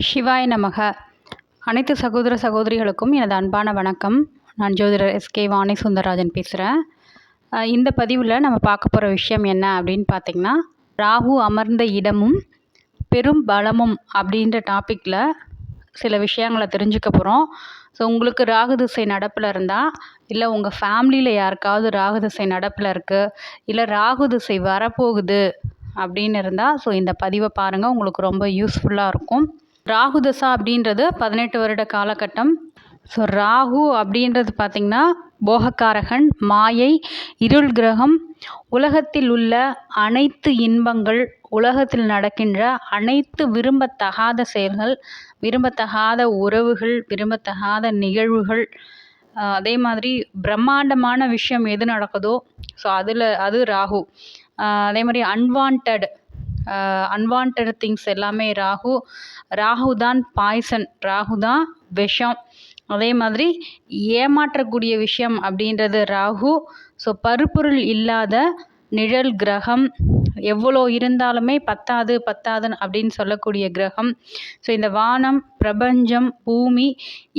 சிவாய நமக. அனைத்து சகோதர சகோதரிகளுக்கும் எனது அன்பான வணக்கம். நான் ஜோதிடர் எஸ்கே வாணி சுந்தரராஜன் பேசுகிறேன் இந்த பதிவில் நம்ம பார்க்க போகிற விஷயம் என்ன அப்படின்னு பார்த்திங்கன்னா ராகு அமர்ந்த இடமும் பெரும் பலமும் அப்படின்ற டாப்பிக்கில் சில விஷயங்களை தெரிஞ்சுக்க போகிறோம் ஸோ உங்களுக்கு ராகு திசை நடப்பில் இருந்தால் இல்லை உங்கள் ஃபேமிலியில் யாருக்காவது ராகு திசை நடப்பில் இருக்குது இல்லை ராகு திசை வரப்போகுது அப்படின்னு இருந்தால் ஸோ இந்த பதிவை பாருங்கள் உங்களுக்கு ரொம்ப யூஸ்ஃபுல்லாக இருக்கும். ராகு தசா அப்படின்றது பதினெட்டு வருட காலகட்டம். ஸோ ராகு அப்படின்றது பார்த்திங்கன்னா போகக்காரகன் மாயை இருள் கிரகம் உலகத்தில் உள்ள அனைத்து இன்பங்கள் உலகத்தில் நடக்கின்ற அனைத்து விரும்பத்தகாத செயல்கள் விரும்பத்தகாத உறவுகள் விரும்பத்தகாத நிகழ்வுகள் அதே மாதிரி பிரம்மாண்டமான விஷயம் எது நடக்குதோ ஸோ அதில் அது ராகு. அதே மாதிரி அன்வான்ட் அன்வான்ட் திங்ஸ் எல்லாமே ராகு ராகு தான் பாய்சன் ராகு தான் விஷம். அதே மாதிரி ஏமாற்றக்கூடிய விஷயம் அப்படின்றது ராகு. ஸோ பருப்பொருள் இல்லாத நிழல் கிரகம். எவ்வளோ இருந்தாலுமே பத்தாது பத்தாதுன்னு அப்படின்னு சொல்லக்கூடிய கிரகம். ஸோ இந்த வானம் பிரபஞ்சம் பூமி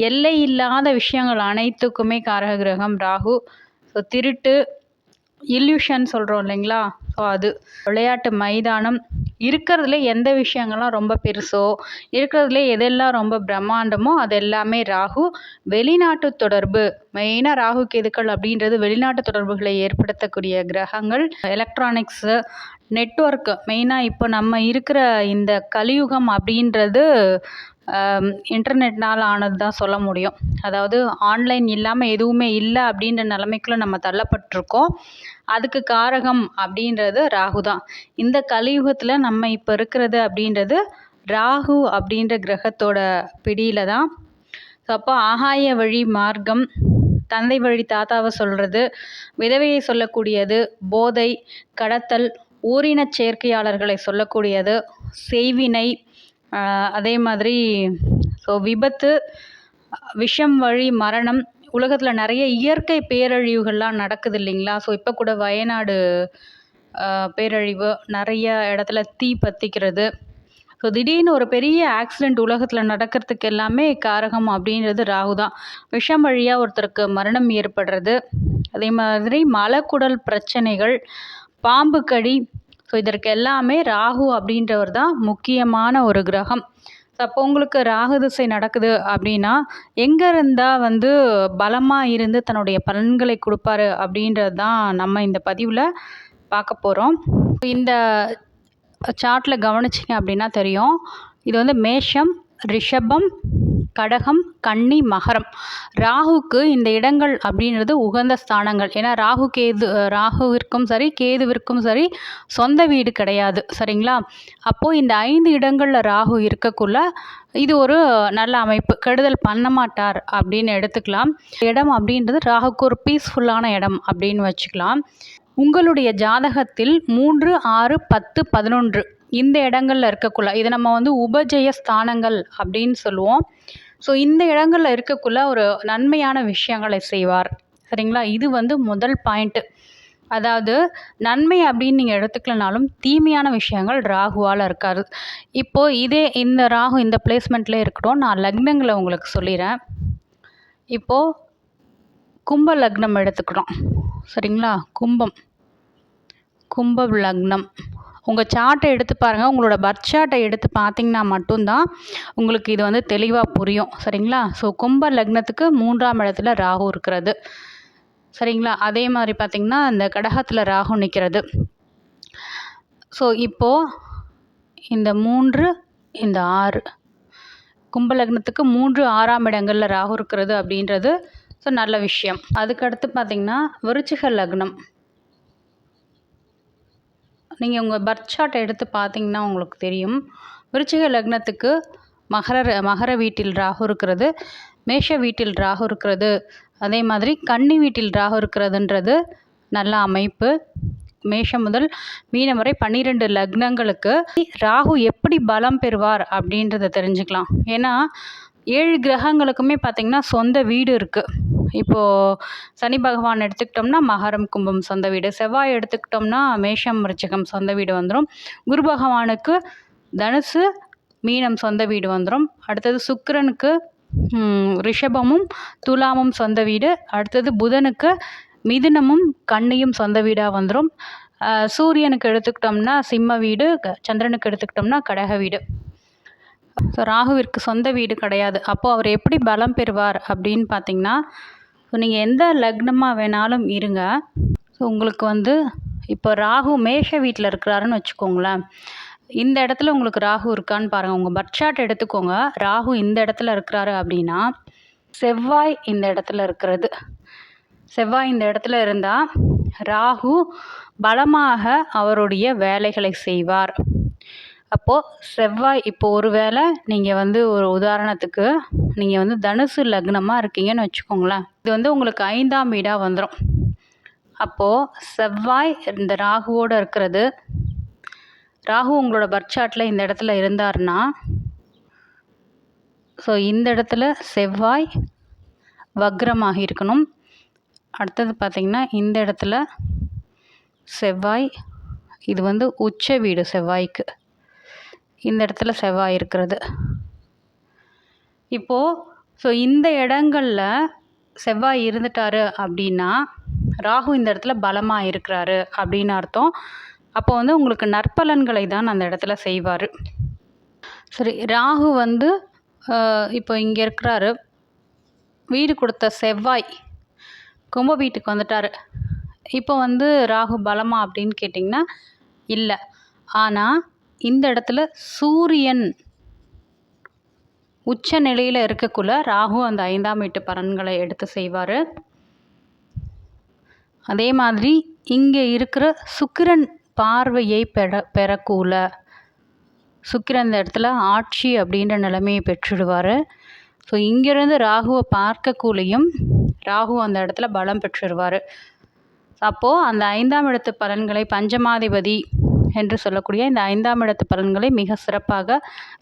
எல்லை இல்லாத விஷயங்கள் அனைத்துக்குமே காரக கிரகம் ராகு. ஸோ திருட்டு இல்யூஷன் சொல்கிறோம் இல்லைங்களா? ஸோ அது விளையாட்டு மைதானம். இருக்கிறதுல எந்த விஷயங்கள்லாம் ரொம்ப பெருசோ இருக்கிறதுல எதெல்லாம் ரொம்ப பிரம்மாண்டமோ அது எல்லாமே ராகு. வெளிநாட்டு தொடர்பு மெயினாக ராகு கேதுக்கள் அப்படின்றது வெளிநாட்டு தொடர்புகளை ஏற்படுத்தக்கூடிய கிரகங்கள். எலக்ட்ரானிக்ஸு நெட்ஒர்க்கு மெயினாக இப்போ நம்ம இருக்கிற இந்த கலியுகம் அப்படின்றது இன்டர்நெட்னால் ஆனது தான் சொல்ல முடியும். அதாவது ஆன்லைன் இல்லாமல் எதுவுமே இல்லை அப்படின்ற நிலமைக்குள்ள நம்ம தள்ளப்பட்டிருக்கோம். அதுக்கு காரகம் அப்படின்றது ராகு தான் இந்த கலியுகத்தில் நம்ம இப்போ இருக்கிறது அப்படின்றது ராகு அப்படின்ற கிரகத்தோட பிடியில் தான் ஸோ அப்போ ஆகாய வழி மார்க்கம் தந்தை வழி தாத்தாவை சொல்கிறது விதவையை சொல்லக்கூடியது போதை கடத்தல் ஊரினச் சேர்க்கையாளர்களை சொல்லக்கூடியது செய்வினை அதே மாதிரி ஸோ விபத்து விஷம் வழி மரணம் உலகத்தில் நிறைய இயற்கை பேரழிவுகள்லாம் நடக்குது இல்லைங்களா? ஸோ இப்போ கூட வயநாடு பேரழிவு நிறைய இடத்துல தீ பற்றிக்கிறது ஸோ திடீர்னு ஒரு பெரிய ஆக்சிடெண்ட் உலகத்தில் நடக்கிறதுக்கு எல்லாமே காரகம் அப்படின்றது ராகு தான். விஷம் வழியாக ஒருத்தருக்கு மரணம் ஏற்படுறது. அதே மாதிரி மலக்குடல் பிரச்சனைகள் பாம்பு கடி ஸோ இதற்கு எல்லாமே ராகு அப்படின்றவர் தான் முக்கியமான ஒரு கிரகம். ஸோ அப்போ உங்களுக்கு ராகு திசை நடக்குது அப்படின்னா எங்கே இருந்தால் வந்து பலமாக இருந்து தன்னுடைய பலன்களை கொடுப்பாரு அப்படின்றது தான் நம்ம இந்த பதிவில் பார்க்க போகிறோம் இந்த சார்ட்டில் கவனிச்சிங்க அப்படின்னா தெரியும். இது வந்து மேஷம் ரிஷபம் கடகம் கன்னி மகரம். ராகுக்கு இந்த இடங்கள் அப்படின்றது உகந்த ஸ்தானங்கள். ஏன்னா ராகு கேது ராகுவிற்கும் சரி கேதுவிற்கும் சரி சொந்த வீடு கிடையாது. சரிங்களா? அப்போது இந்த ஐந்து இடங்களில் ராகு இருக்கக்குள்ள இது ஒரு நல்ல அமைப்பு. கெடுதல் பண்ண மாட்டார் அப்படின்னு எடுத்துக்கலாம். இடம் அப்படின்றது ராகுக்கு ஒரு பீஸ்ஃபுல்லான இடம் அப்படின்னு வச்சுக்கலாம். உங்களுடைய ஜாதகத்தில் மூன்று ஆறு பத்து பதினொன்று இந்த இடங்களில் இருக்கக்குள்ள இதை நம்ம வந்து உபஜய ஸ்தானங்கள் அப்படின்னு சொல்லுவோம். ஸோ இந்த இடங்களில் இருக்கக்குள்ள ஒரு நன்மையான விஷயங்களை செய்வார். சரிங்களா? இது வந்து முதல் பாயிண்ட்டு அதாவது நன்மை அப்படின்னு நீங்கள் எடுத்துக்கலனாலும் தீமையான விஷயங்கள் ராகுவால் இருக்காது. இப்போது இதே இந்த ராகு இந்த பிளேஸ்மெண்ட்லேயே இருக்கட்டும் நான் லக்னங்களை உங்களுக்கு சொல்லிடுறேன் இப்போது கும்ப லக்னம் எடுத்துக்கிறோம் சரிங்களா? கும்பம். கும்ப லக்னம். உங்கள் சார்ட்டை எடுத்து பாருங்கள் உங்களோட பர்த் சார்ட்டை எடுத்து பார்த்தீங்கன்னா மட்டும்தான் உங்களுக்கு இது வந்து தெளிவாக புரியும். சரிங்களா? ஸோ கும்ப லக்னத்துக்கு மூன்றாம் இடத்துல ராகு இருக்கிறது. சரிங்களா? அதே மாதிரி பார்த்திங்கன்னா இந்த கடகத்தில் ராகு நிற்கிறது ஸோ இப்போது இந்த மூன்று இந்த ஆறு. கும்பலக்னத்துக்கு மூன்று ஆறாம் இடங்களில் ராகு இருக்கிறது அப்படின்றது ஸோ நல்ல விஷயம். அதுக்கடுத்து பார்த்திங்கன்னா விருச்சிக லக்னம். நீங்கள் உங்கள் பர்த் சார்ட்டை எடுத்து பார்த்தீங்கன்னா உங்களுக்கு தெரியும். விருச்சிக லக்னத்துக்கு மகர மகர வீட்டில் ராகு இருக்கிறது மேஷ வீட்டில் ராகு இருக்கிறது. அதே மாதிரி கன்னி வீட்டில் ராகு இருக்கிறதுன்றது நல்ல அமைப்பு. மேஷம் முதல் மீனம் வரை பன்னிரெண்டு லக்னங்களுக்கு ராகு எப்படி பலம் பெறுவார் அப்படின்றத தெரிஞ்சுக்கலாம். ஏன்னா ஏழு கிரகங்களுக்குமே பார்த்திங்கன்னா சொந்த வீடு இருக்குது இப்போது சனி பகவான் எடுத்துக்கிட்டோம்னா மகரம் கும்பம் சொந்த வீடு. செவ்வாய் எடுத்துக்கிட்டோம்னா மேஷம் ரிச்சகம் சொந்த வீடு வந்துடும் குரு பகவானுக்கு தனுசு மீனம் சொந்த வீடு வந்துடும் அடுத்தது சுக்கரனுக்கு ரிஷபமும் துலாமும் சொந்த வீடு. அடுத்தது புதனுக்கு மிதுனமும் கண்ணியும் சொந்த வீடாக வந்துடும் சூரியனுக்கு எடுத்துக்கிட்டோம்னா சிம்ம வீடு க- சந்திரனுக்கு எடுத்துக்கிட்டோம்னா கடக வீடு. ஸோ ராகுவிற்கு சொந்த வீடு கிடையாது. அப்போது அவர் எப்படி பலம் பெறுவார் அப்படின்னு பார்த்தீங்கன்னா ஸோ நீங்கள் எந்த லக்னமாக வேணாலும் இருங்க. ஸோ உங்களுக்கு வந்து இப்போ ராகு மேஷ வீட்டில் இருக்கிறாருன்னு வச்சுக்கோங்களேன். இந்த இடத்துல உங்களுக்கு ராகு இருக்கான்னு பாருங்கள் உங்கள் பர்த் சார்ட் எடுத்துக்கோங்க. ராகு இந்த இடத்துல இருக்கிறாரு அப்படின்னா செவ்வாய் இந்த இடத்துல இருக்கிறது. செவ்வாய் இந்த இடத்துல இருந்தால் ராகு பலமாக அவருடைய வேலைகளை செய்வார். அப்போது செவ்வாய் இப்போ ஒரு வேளை நீங்கள் வந்து ஒரு உதாரணத்துக்கு நீங்கள் வந்து தனுசு லக்னமாக இருக்கீங்கன்னு வச்சுக்கோங்களேன். இது வந்து உங்களுக்கு ஐந்தாம் வீடாக வந்துடும் அப்போது செவ்வாய் இந்த ராகுவோடு இருக்கிறது. ராகு உங்களோட பர்த் சார்ட்டில் இந்த இடத்துல இருந்தாருன்னா ஸோ இந்த இடத்துல செவ்வாய் வக்ரமாக இருக்கணும். அடுத்தது பார்த்திங்கன்னா இந்த இடத்துல செவ்வாய் இது வந்து உச்ச வீடு செவ்வாய்க்கு. இந்த இடத்துல செவ்வாய் இருக்கிறது. இப்போது ஸோ இந்த இடங்களில் செவ்வாய் இருந்துட்டாரு அப்படின்னா ராகு இந்த இடத்துல பலமாக இருக்கிறாரு அப்படின்னு அர்த்தம். அப்போ வந்து உங்களுக்கு நற்பலன்களை தான் அந்த இடத்துல செய்வார். சரி ராகு வந்து இப்போ இங்கே இருக்கிறாரு. வீடு கொடுத்த செவ்வாய் கும்ப வீட்டுக்கு வந்துட்டார். இப்போ வந்து ராகு பலமா அப்படின்னு கேட்டிங்கன்னா இல்லை. ஆனால் இந்த இடத்துல சூரியன் உச்ச நிலையில் இருக்கக்குள்ள ராகு அந்த ஐந்தாம் வீட்டு பலன்களை எடுத்து செய்வார். அதே மாதிரி இங்கே இருக்கிற சுக்கிரன் பார்வையை பெற பெறக்கூல. சுக்கிரன் இந்த இடத்துல ஆட்சி அப்படின்ற நிலைமையை பெற்றுடுவார். ஸோ இங்கேருந்து ராகுவை பார்க்கக்கூலையும் ராகு அந்த இடத்துல பலம் பெற்றுடுவார். அப்போது அந்த ஐந்தாம் இடத்து பலன்களை பஞ்சமாதிபதி என்று சொல்லக்கூடிய இந்த ஐந்தாம் இடத்து பலன்களை மிக சிறப்பாக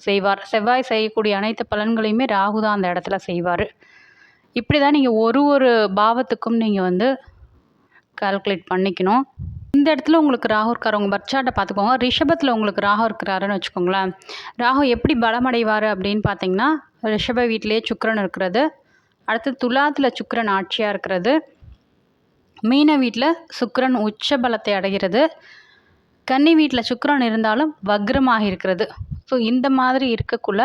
செய்வார். செவ்வாய் செய்யக்கூடிய அனைத்து பலன்களையுமே ராகு தான் அந்த இடத்துல செய்வார். இப்படி தான் நீங்கள் ஒரு ஒரு பாவத்துக்கும் நீங்கள் வந்து கால்குலேட் பண்ணிக்கணும். இந்த இடத்துல உங்களுக்கு ராகு இருக்கார் உங்கள் பர்ச்சாட்டை பார்த்துக்கோங்க. ரிஷபத்தில் உங்களுக்கு ராகு இருக்கிறாருன்னு வச்சுக்கோங்களேன். ராகு எப்படி பலமடைவார் அப்படின்னு பார்த்தீங்கன்னா ரிஷப வீட்டிலேயே சுக்கரன் இருக்கிறது. அடுத்து துலாத்தில் சுக்கரன் ஆட்சியாக இருக்கிறது. மீன வீட்டில் சுக்கரன் உச்ச பலத்தை அடைகிறது. கன்னி வீட்டில் சுக்கரன் இருந்தாலும் வக்ரமாக இருக்கிறது. ஸோ இந்த மாதிரி இருக்கக்குள்ள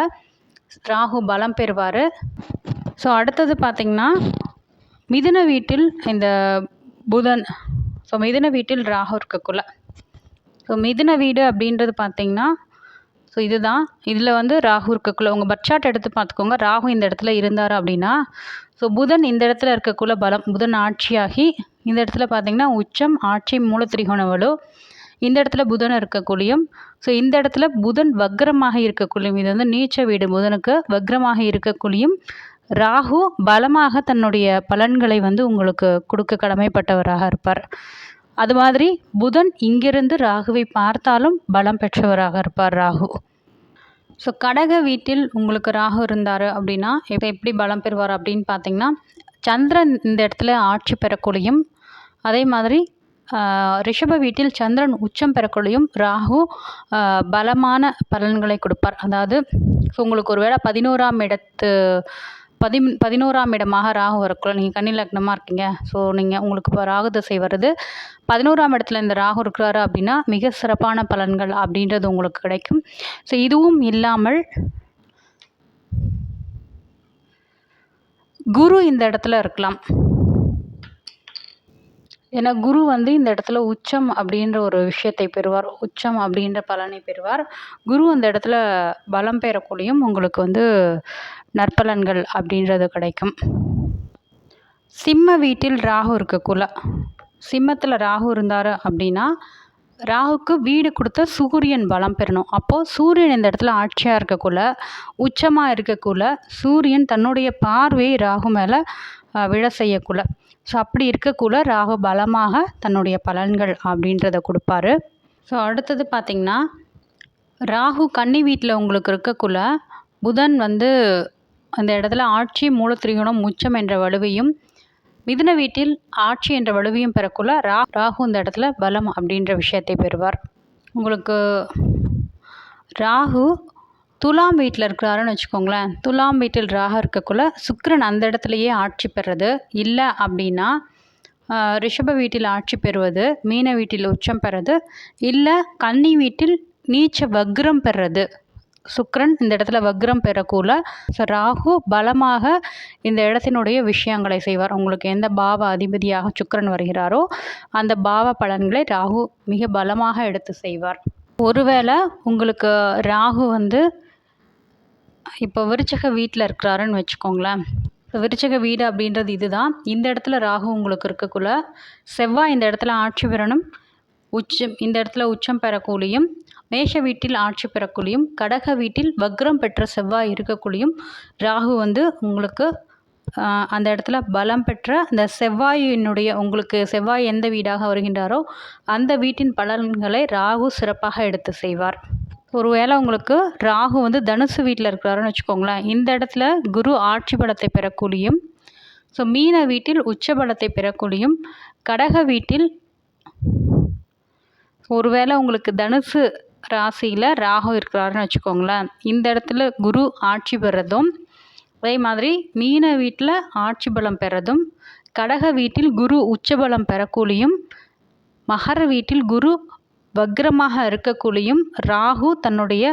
ராகு பலம் பெறுவார். ஸோ அடுத்தது பார்த்திங்கன்னா மிதுன வீட்டில் இந்த புதன். ஸோ மிதுன வீட்டில் ராகு இருக்கக்குள்ள. ஸோ மிதுன வீடு அப்படின்றது பார்த்திங்கன்னா ஸோ இதுதான். இதில் வந்து ராகு இருக்கக்குள்ள. உங்கள் பட்சாட் எடுத்து பார்த்துக்கோங்க ராகு இந்த இடத்துல இருந்தார் அப்படின்னா ஸோ புதன் இந்த இடத்துல இருக்கக்குள்ள பலம் புதன் ஆட்சியாகி இந்த இடத்துல பார்த்திங்கன்னா உச்சம் ஆட்சி மூலத்திரிகோணவலு இந்த இடத்துல புதன் இருக்கக்கூடியும் ஸோ இந்த இடத்துல புதன் வக்ரமாக இருக்கக்கூடியும் இது வந்து நீச்ச வீடு புதனுக்கு வக்ரமாக இருக்கக்கூடியும் ராகு பலமாக தன்னுடைய பலன்களை வந்து உங்களுக்கு கொடுக்க கடமைப்பட்டவராக இருப்பார். அது மாதிரி புதன் இங்கிருந்து ராகுவை பார்த்தாலும் பலம் பெற்றவராக இருப்பார் ராகு. ஸோ கடக வீட்டில் உங்களுக்கு ராகு இருந்தார் அப்படின்னா இப்போ எப்படி பலம் பெறுவார் அப்படின்னு பார்த்தீங்கன்னா சந்திரன் இந்த இடத்துல ஆட்சி பெறக்கூடியும் அதே மாதிரி ரிஷப வீட்டில் சந்திரன் உச்சம் பெறக்கூடியும் ராகு பலமான பலன்களை கொடுப்பார். அதாவது ஸோ உங்களுக்கு ஒருவேளை பதினோராம் இடத்து பதி பதினோராம் இடமாக ராகு வரக்குள்ள நீங்கள் கன்னி லக்னமாக இருக்கீங்க. ஸோ நீங்கள் உங்களுக்கு இப்போ ராகு திசை வருது. பதினோராம் இடத்துல இந்த ராகு இருக்கிறாரு அப்படின்னா மிக சிறப்பான பலன்கள் அப்படின்றது உங்களுக்கு கிடைக்கும். ஸோ இதுவும் இல்லாமல் குரு இந்த இடத்துல இருக்கலாம். ஏன்னா குரு வந்து இந்த இடத்துல உச்சம் அப்படின்ற ஒரு விஷயத்தை பெறுவார். உச்சம் அப்படின்ற பலனை பெறுவார். குரு அந்த இடத்துல பலம் பெறக்கூடியும் உங்களுக்கு வந்து நற்பலன்கள் அப்படின்றது கிடைக்கும். சிம்ம வீட்டில் ராகு இருக்கக்குள்ள சிம்மத்தில் ராகு இருந்தார் அப்படின்னா ராகுக்கு வீடு கொடுத்த சூரியன் பலம் பெறணும். அப்போது சூரியன் இந்த இடத்துல ஆட்சியாக இருக்கக்குள்ள உச்சமாக இருக்கக்குள்ள சூரியன் தன்னுடைய பார்வையை ராகு மேலே விழ செய்யக்குள்ள ஸோ அப்படி இருக்கக்குள்ள ராகு பலமாக தன்னுடைய பலன்கள் அப்படின்றத கொடுப்பாரு. ஸோ அடுத்தது பார்த்திங்கன்னா ராகு கன்னி வீட்டில் உங்களுக்கு இருக்கக்குள்ள புதன் வந்து அந்த இடத்துல ஆட்சி மூலத்திரிகுணம் உச்சம் என்ற வலுவையும் மிதுன வீட்டில் ஆட்சி என்ற வலுவையும் பெறக்குள்ள ரா ராகு இந்த இடத்துல பலம் அப்படின்ற விஷயத்தை பெறுவார். உங்களுக்கு ராகு துலாம் வீட்டில் இருக்கிறாருன்னு வச்சுக்கோங்களேன். துலாம் வீட்டில் ராக இருக்கக்குள்ள சுக்கரன் அந்த இடத்துலையே ஆட்சி பெறுறது. இல்லை அப்படின்னா ரிஷப வீட்டில் ஆட்சி பெறுவது மீன வீட்டில் உச்சம் பெறது இல்லை கன்னி வீட்டில் நீச்ச வக்ரம் பெறுறது. சுக்ரன் இந்த இடத்துல வக்ரம் பெறக்கூல. ஸோ ராகு பலமாக இந்த இடத்தினுடைய விஷயங்களை செய்வார். உங்களுக்கு எந்த பாவ அதிபதியாக சுக்ரன் வருகிறாரோ அந்த பாவ பலன்களை ராகு மிக பலமாக எடுத்து செய்வார். ஒருவேளை உங்களுக்கு ராகு வந்து இப்போ விருச்சக வீட்டில் இருக்கிறாருன்னு வச்சுக்கோங்களேன். இப்போ விருச்சக வீடு அப்படின்றது இதுதான். இந்த இடத்துல ராகு உங்களுக்கு இருக்கக்குள்ள செவ்வாய் இந்த இடத்துல ஆட்சி பெறணும் உச்சம் இந்த இடத்துல உச்சம் பெறக்கூடியும் மேஷ வீட்டில் ஆட்சி பெறக்கூடியும் கடக வீட்டில் வக்ரம் பெற்ற செவ்வாய் இருக்கக்கூடியும் ராகு வந்து உங்களுக்கு அந்த இடத்துல பலம் பெற்ற அந்த செவ்வாயினுடைய உங்களுக்கு செவ்வாய் எந்த வீடாக வருகின்றாரோ அந்த வீட்டின் பலன்களை ராகு சிறப்பாக எடுத்து செய்வார். ஒருவேளை உங்களுக்கு ராகு வந்து தனுசு வீட்டில் இருக்கிறாருன்னு வச்சுக்கோங்களேன். இந்த இடத்துல குரு ஆட்சி பலத்தை பெறக்கூடியும் ஸோ மீன வீட்டில் உச்ச பலத்தை பெறக்கூடியும் கடக வீட்டில் ஒருவேளை உங்களுக்கு தனுசு ராசியில் ராகு இருக்கிறாருன்னு வச்சுக்கோங்களேன். இந்த இடத்துல குரு ஆட்சி பெறதும் அதே மாதிரி மீன வீட்டில் ஆட்சி பலம் பெறதும் கடக வீட்டில் குரு உச்சபலம் பெறக்கூடியும் மகர வீட்டில் குரு வக்ரமாக இருக்கக்குள்ளேயும் ராகு தன்னுடைய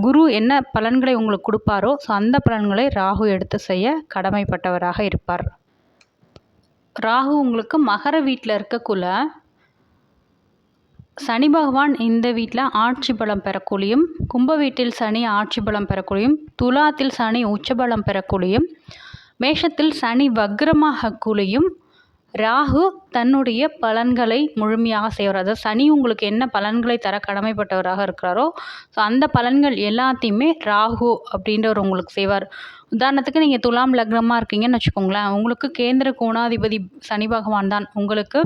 குரு என்ன பலன்களை உங்களுக்கு கொடுப்பாரோ ஸோ அந்த பலன்களை ராகு எடுத்து செய்ய கடமைப்பட்டவராக இருப்பார். ராகு உங்களுக்கு மகர வீட்டில் இருக்கக்குள்ள சனி பகவான் இந்த வீட்டில் ஆட்சி பலம் பெறக்கூடியும் கும்ப வீட்டில் சனி ஆட்சி பலம் பெறக்கூடியும் துலாத்தில் சனி உச்சபலம் பெறக்கூடியும் மேஷத்தில் சனி வக்ரமாக கூலியும் ராகு தன்னுடைய பலன்களை முழுமையாக செய்வார். அதாவது சனி உங்களுக்கு என்ன பலன்களை தர கடமைப்பட்டவராக இருக்கிறாரோ ஸோ அந்த பலன்கள் எல்லாத்தையுமே ராகு அப்படின்றவர் உங்களுக்கு செய்வார். உதாரணத்துக்கு நீங்கள் துலாம் லக்னமாக இருக்கீங்கன்னு வச்சுக்கோங்களேன் உங்களுக்கு கேந்திர கோணாதிபதி சனி பகவான் தான். உங்களுக்கு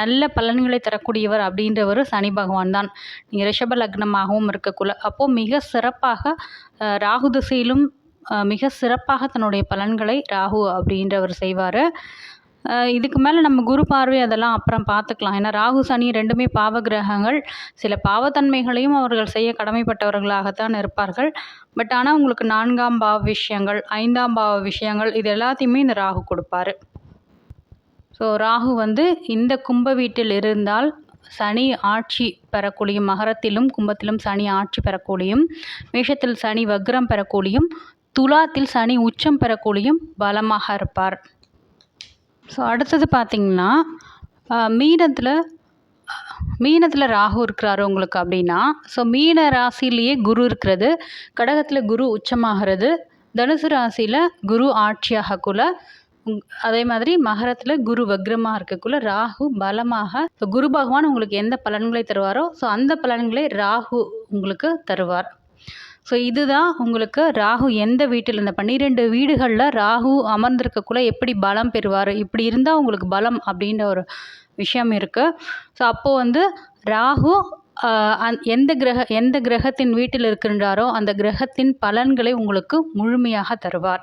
நல்ல பலன்களை தரக்கூடியவர் அப்படின்றவர் சனி பகவான் தான். நீங்கள் ரிஷப லக்னமாகவும் இருக்கக்குள்ள அப்போது மிக சிறப்பாக ராகு திசையிலும் மிக சிறப்பாக தன்னுடைய பலன்களை ராகு அப்படின்றவர் செய்வார். இதுக்கு மேலே நம்ம குரு பார்வை அதெல்லாம் அப்புறம் பார்த்துக்கலாம். ஏன்னா ராகு சனி ரெண்டுமே பாவ கிரகங்கள் சில பாவத்தன்மைகளையும் அவர்கள் செய்ய கடமைப்பட்டவர்களாகத்தான் இருப்பார்கள். பட் ஆனால் உங்களுக்கு நான்காம் பாவ விஷயங்கள் ஐந்தாம் பாவ விஷயங்கள் இது எல்லாத்தையுமே இந்த ராகு கொடுப்பாரு. ஸோ ராகு வந்து இந்த கும்ப வீட்டில் இருந்தால் சனி ஆட்சி பெறக்கூடியும் மகரத்திலும் கும்பத்திலும் சனி ஆட்சி பெறக்கூடியும் மேஷத்தில் சனி வக்ரம் பெறக்கூடியும் துலாத்தில் சனி உச்சம் பெறக்கூடியும் பலமாக இருப்பார். ஸோ அடுத்தது பார்த்தீங்கன்னா மீனத்தில் மீனத்தில் ராகு இருக்கிறாரு உங்களுக்கு அப்படின்னா ஸோ மீன ராசியிலேயே குரு இருக்கிறது. கடகத்தில் குரு உச்சமாகிறது. தனுசு ராசியில் குரு ஆட்சியாகக்குள்ள அதே மாதிரி மகரத்தில் குரு வக்ரமாக இருக்கக்குள்ள ராகு பலமாக ஸோ குரு பகவான் உங்களுக்கு எந்த பலன்களை தருவாரோ ஸோ அந்த பலன்களை ராகு உங்களுக்கு தருவார். ஸோ இதுதான் உங்களுக்கு ராகு எந்த வீட்டில் இந்த பன்னிரெண்டு வீடுகளில் ராகு அமர்ந்திருக்கக்குள்ளே எப்படி பலம் பெறுவார்? இப்படி இருந்தால் உங்களுக்கு பலம் அப்படின்ற ஒரு விஷயம் இருக்குது ஸோ அப்போது வந்து ராகு அந்- எந்த கிரக எந்த கிரகத்தின் வீட்டில் இருக்கின்றாரோ அந்த கிரகத்தின் பலன்களை உங்களுக்கு முழுமையாக தருவார்.